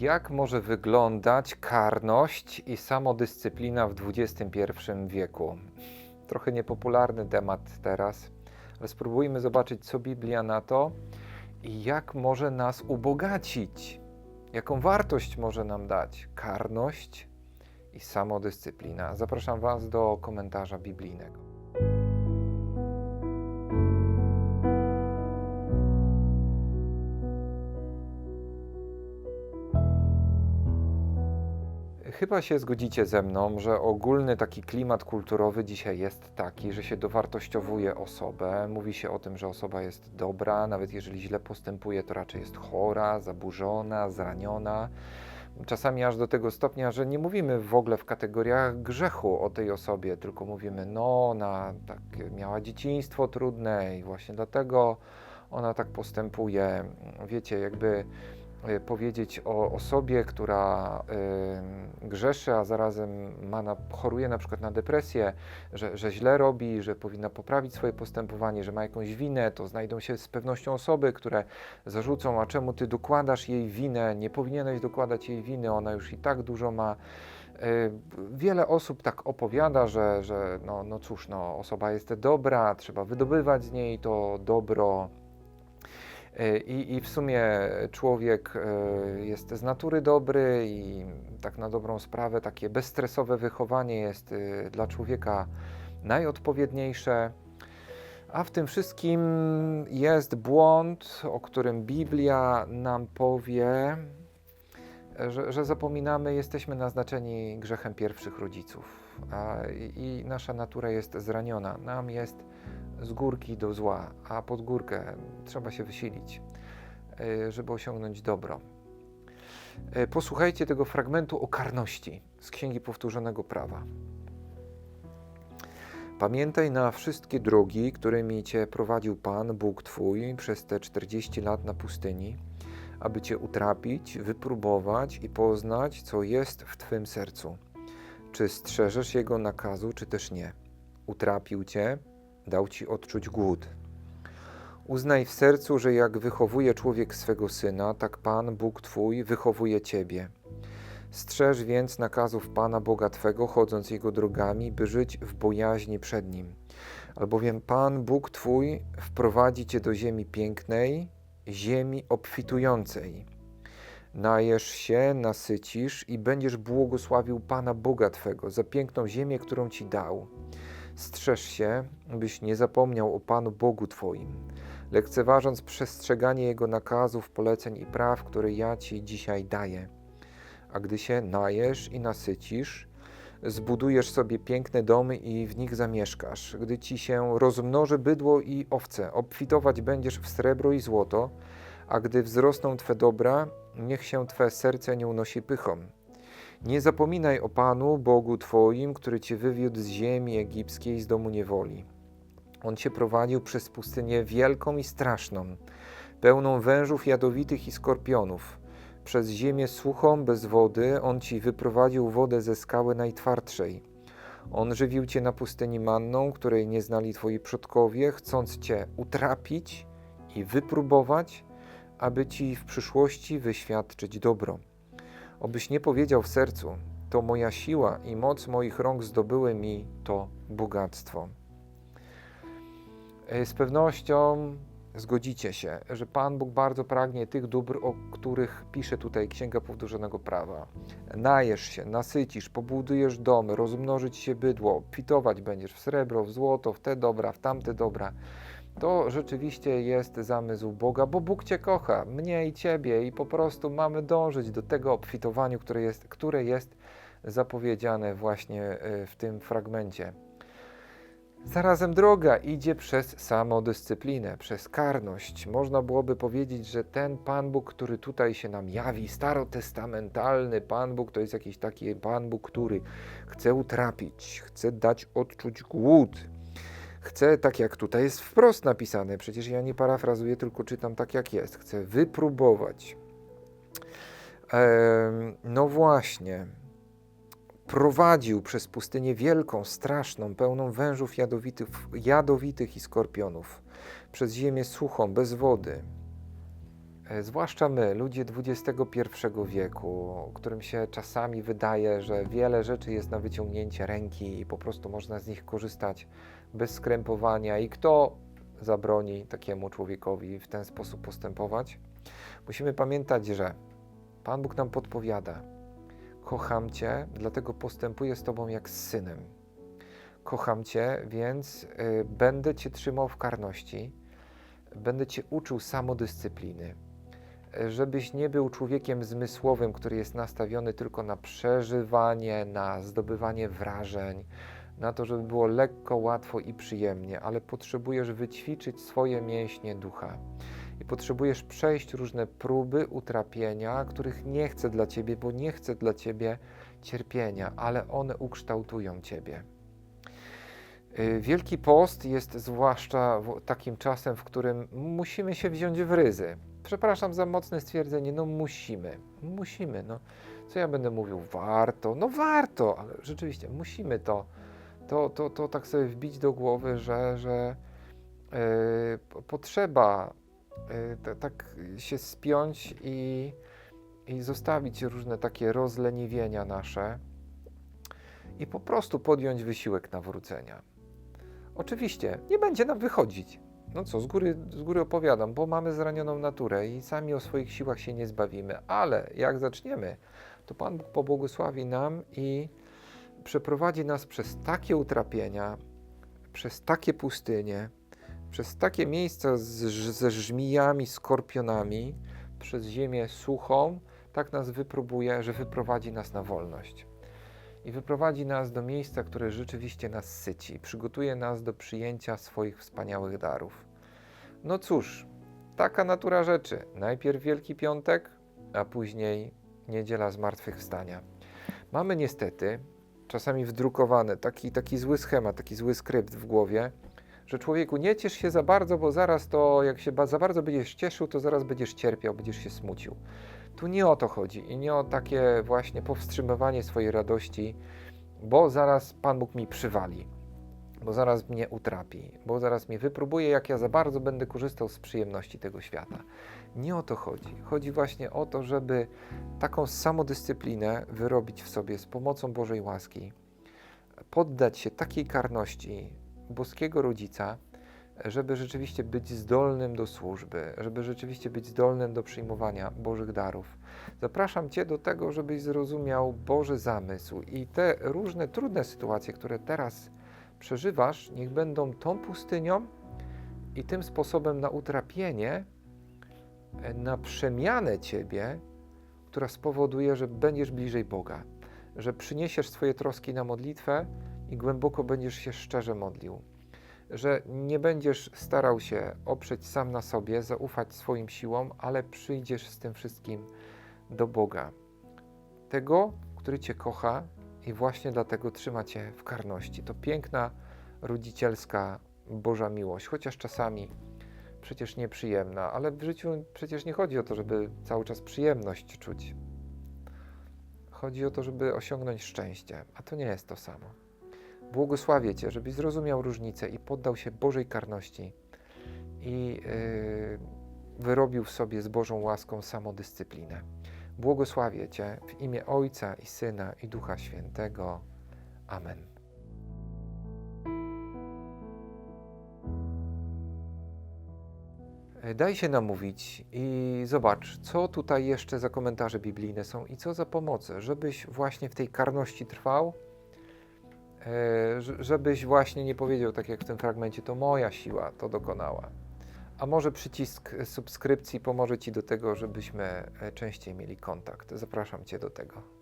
Jak może wyglądać karność i samodyscyplina w XXI wieku? Trochę niepopularny temat teraz, ale spróbujmy zobaczyć, co Biblia na to i jak może nas ubogacić. Jaką wartość może nam dać karność i samodyscyplina? Zapraszam Was do komentarza biblijnego. Chyba się zgodzicie ze mną, że ogólny taki klimat kulturowy dzisiaj jest taki, że się dowartościowuje osobę. Mówi się o tym, że osoba jest dobra, nawet jeżeli źle postępuje, to raczej jest chora, zaburzona, zraniona. Czasami aż do tego stopnia, że nie mówimy w ogóle w kategoriach grzechu o tej osobie, tylko mówimy, no, ona tak miała dzieciństwo trudne i właśnie dlatego ona tak postępuje. Wiecie, jakby powiedzieć o osobie, która y, grzeszy, a zarazem ma na, choruje na przykład na depresję, że, że źle robi, że powinna poprawić swoje postępowanie, że ma jakąś winę, to znajdą się z pewnością osoby, które zarzucą, a czemu ty dokładasz jej winę, nie powinieneś dokładać jej winy, ona już i tak dużo ma. Y, Wiele osób tak opowiada, że, że no, no cóż, no, osoba jest dobra, trzeba wydobywać z niej to dobro, E, I, I w sumie człowiek e, jest z natury dobry i tak na dobrą sprawę takie bezstresowe wychowanie jest e, dla człowieka najodpowiedniejsze. A w tym wszystkim jest błąd, o którym Biblia nam powie, że, że zapominamy, jesteśmy naznaczeni grzechem pierwszych rodziców a, i, i nasza natura jest zraniona. Nam jest z górki do zła, a pod górkę trzeba się wysilić, e, żeby osiągnąć dobro. E, Posłuchajcie tego fragmentu o karności z Księgi Powtórzonego Prawa. Pamiętaj na wszystkie drogi, którymi Cię prowadził Pan, Bóg Twój, przez te 40 lat na pustyni, aby Cię utrapić, wypróbować i poznać, co jest w Twym sercu. Czy strzeżesz Jego nakazu, czy też nie. Utrapił Cię, dał Ci odczuć głód. Uznaj w sercu, że jak wychowuje człowiek swego syna, tak Pan, Bóg Twój, wychowuje Ciebie. Strzeż więc nakazów Pana Boga Twego, chodząc Jego drogami, by żyć w bojaźni przed Nim. Albowiem Pan, Bóg Twój, wprowadzi Cię do ziemi pięknej, ziemi obfitującej. Najesz się, nasycisz i będziesz błogosławił Pana Boga Twego za piękną ziemię, którą Ci dał. Strzeż się, byś nie zapomniał o Panu Bogu Twoim, lekceważąc przestrzeganie Jego nakazów, poleceń i praw, które ja Ci dzisiaj daję. A gdy się najesz i nasycisz, zbudujesz sobie piękne domy i w nich zamieszkasz. Gdy Ci się rozmnoży bydło i owce, obfitować będziesz w srebro i złoto, a gdy wzrosną Twe dobra, niech się Twe serce nie unosi pychą. Nie zapominaj o Panu, Bogu Twoim, który Cię wywiódł z ziemi egipskiej, z domu niewoli. On Cię prowadził przez pustynię wielką i straszną, pełną wężów jadowitych i skorpionów. Przez ziemię suchą, bez wody, On Ci wyprowadził wodę ze skały najtwardszej. On żywił Cię na pustyni manną, której nie znali Twoi przodkowie, chcąc Cię utrapić i wypróbować, aby Ci w przyszłości wyświadczyć dobro. Obyś nie powiedział w sercu, to moja siła i moc moich rąk zdobyły mi to bogactwo. E, Z pewnością zgodzicie się, że Pan Bóg bardzo pragnie tych dóbr, o których pisze tutaj Księga Powtórzonego Prawa. Najesz się, nasycisz, pobudujesz domy, rozmnożyć się bydło, obfitować będziesz w srebro, w złoto, w te dobra, w tamte dobra. To rzeczywiście jest zamysł Boga, bo Bóg Cię kocha, mnie i Ciebie i po prostu mamy dążyć do tego obfitowaniu, które jest, które jest zapowiedziane właśnie e, w tym fragmencie. Zarazem droga idzie przez samodyscyplinę, przez karność. Można byłoby powiedzieć, że ten Pan Bóg, który tutaj się nam jawi, starotestamentalny Pan Bóg, to jest jakiś taki Pan Bóg, który chce utrapić, chce dać odczuć głód, Chcę, tak jak tutaj jest wprost napisane, przecież ja nie parafrazuję, tylko czytam tak jak jest. Chcę wypróbować. Em, no właśnie. Prowadził przez pustynię wielką, straszną, pełną wężów jadowitych, jadowitych i skorpionów, przez ziemię suchą, bez wody. E, Zwłaszcza my, ludzie XXI wieku, którym się czasami wydaje, że wiele rzeczy jest na wyciągnięcie ręki i po prostu można z nich korzystać bez skrępowania. I kto zabroni takiemu człowiekowi w ten sposób postępować? Musimy pamiętać, że Pan Bóg nam podpowiada: Kocham Cię, dlatego postępuję z Tobą jak z synem. Kocham Cię, więc y, będę Cię trzymał w karności, będę Cię uczył samodyscypliny, żebyś nie był człowiekiem zmysłowym, który jest nastawiony tylko na przeżywanie, na zdobywanie wrażeń, na to, żeby było lekko, łatwo i przyjemnie, ale potrzebujesz wyćwiczyć swoje mięśnie ducha. I potrzebujesz przejść różne próby, utrapienia, których nie chcę dla ciebie, bo nie chcę dla ciebie cierpienia, ale one ukształtują ciebie. Y, Wielki Post jest zwłaszcza takim czasem, w którym musimy się wziąć w ryzy. Przepraszam za mocne stwierdzenie, no musimy, musimy, no. Co ja będę mówił? Warto, no warto, ale rzeczywiście musimy to, to, to, to tak sobie wbić do głowy, że, że yy, po- potrzeba tak się spiąć i, i zostawić różne takie rozleniwienia nasze i po prostu podjąć wysiłek nawrócenia. Oczywiście nie będzie nam wychodzić. No co, z góry, z góry opowiadam, bo mamy zranioną naturę i sami o swoich siłach się nie zbawimy, ale jak zaczniemy, to Pan Bóg pobłogosławi nam i przeprowadzi nas przez takie utrapienia, przez takie pustynie, przez takie miejsca z, ze żmijami, skorpionami, przez ziemię suchą, tak nas wypróbuje, że wyprowadzi nas na wolność. I wyprowadzi nas do miejsca, które rzeczywiście nas syci, przygotuje nas do przyjęcia swoich wspaniałych darów. No cóż, taka natura rzeczy. Najpierw Wielki Piątek, a później Niedziela Zmartwychwstania. Mamy niestety czasami wdrukowany taki, taki zły schemat, taki zły skrypt w głowie, że człowieku nie ciesz się za bardzo, bo zaraz to, jak się za bardzo będziesz cieszył, to zaraz będziesz cierpiał, będziesz się smucił. Tu nie o to chodzi i nie o takie właśnie powstrzymywanie swojej radości, bo zaraz Pan Bóg mi przywali, bo zaraz mnie utrapi, bo zaraz mnie wypróbuje, jak ja za bardzo będę korzystał z przyjemności tego świata. Nie o to chodzi. Chodzi właśnie o to, żeby taką samodyscyplinę wyrobić w sobie z pomocą Bożej łaski, poddać się takiej karności boskiego rodzica, żeby rzeczywiście być zdolnym do służby, żeby rzeczywiście być zdolnym do przyjmowania Bożych darów. Zapraszam Cię do tego, żebyś zrozumiał Boży zamysł i te różne trudne sytuacje, które teraz przeżywasz, niech będą tą pustynią i tym sposobem na utrapienie, na przemianę Ciebie, która spowoduje, że będziesz bliżej Boga, że przyniesiesz swoje troski na modlitwę i głęboko będziesz się szczerze modlił że nie będziesz starał się oprzeć sam na sobie, zaufać swoim siłom, ale przyjdziesz z tym wszystkim do Boga. Tego, który Cię kocha i właśnie dlatego trzyma Cię w karności. To piękna, rodzicielska Boża miłość, chociaż czasami przecież nieprzyjemna, ale w życiu przecież nie chodzi o to, żeby cały czas przyjemność czuć. Chodzi o to, żeby osiągnąć szczęście, a to nie jest to samo. Błogosławię Cię, żebyś zrozumiał różnicę i poddał się Bożej karności i yy, wyrobił w sobie z Bożą łaską samodyscyplinę. Błogosławię Cię w imię Ojca i Syna i Ducha Świętego. Amen. Daj się namówić i zobacz, co tutaj jeszcze za komentarze biblijne są i co za pomocy, żebyś właśnie w tej karności trwał, żebyś właśnie nie powiedział, tak jak w tym fragmencie, to moja siła to dokonała. A może przycisk subskrypcji pomoże Ci do tego, żebyśmy e, częściej mieli kontakt. Zapraszam Cię do tego.